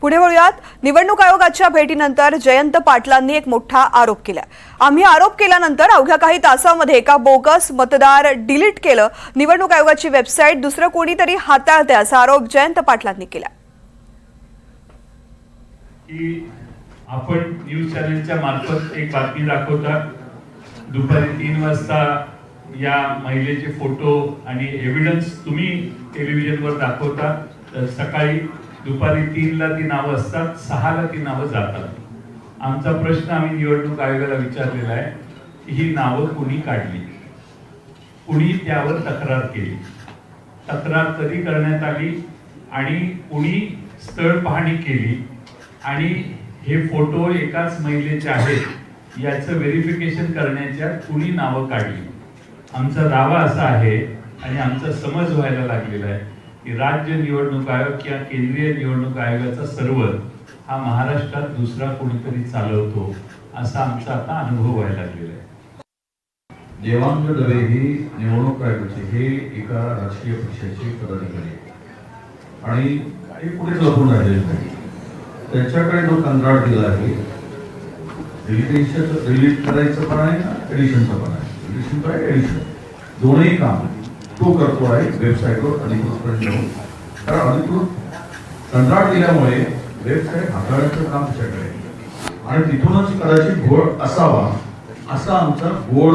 पुढे वळूयात. निवडणूक आयोगाच्या भेटीनंतर जयंत पाटलांनी एक मोठा आरोप केला आम्ही आरोप केल्यानंतर अवघ्या काही तासामध्ये एका बोगस मतदार डिलीट केलं. निवडणूक आयोगाची वेबसाईट दुसरं कोणीतरी हाताळते असा आरोप जयंत पाटलांनी केला आपण न्यूज चॅनलच्या मार्फत एक बातमी दाखवता. दुपारी तीन वाजता या महिलेचे फोटो आणि एव्हिडन्स तुम्ही टेलिव्हिजनवर दाखवता. तर सकाळी दुपारी तीनला ती नावं असतात सहाला ती नावं जातात. आमचा प्रश्न आम्ही निवडणूक आयोगाला विचारलेला आहे की ही नावं कुणी काढली? कुणी त्यावर तक्रार केली? तक्रार कधी करण्यात आली? आणि कुणी स्थळ पाहणी केली? आणि हे फोटो एकाच महिलेचे आहेत याचं व्हेरिफिकेशन करण्याच्या कुणी नावं काढली? आमचा दावा असा आहे आणि आमचा समज व्हायला लागलेला आहे. की राज्य निवडणूक आयोग किंवा केंद्रीय निवडणूक आयोगाचा सर्व्हर हा महाराष्ट्रात दुसरा कोणीतरी चालवतो असा आमचा आता अनुभव व्हायला लागलेला आहे. देवांग दवे ही निवडणूक आयोगाचे हे एका राजकीय पक्षाचे पदाधिकारी आणि काही पुढे लपून राहिलेले नाही. त्यांच्याकडे जो कंत्राट दिला आहे डिलिटेशन डिलीट करायचं पण आहे एडिशनचं पण आहे. एडिशन पण आहे एडिशन. दोन्ही काम तो करतो आहे वेबसाईटवर अधिकृतपणे जाऊन कारण अधिकृत कंत्राट दिल्यामुळे वेबसाईट हाताळण्याचं काम त्याच्याकडे आहे. आणि तिथूनच कदाचित घोळ असावा असा आमचा गोड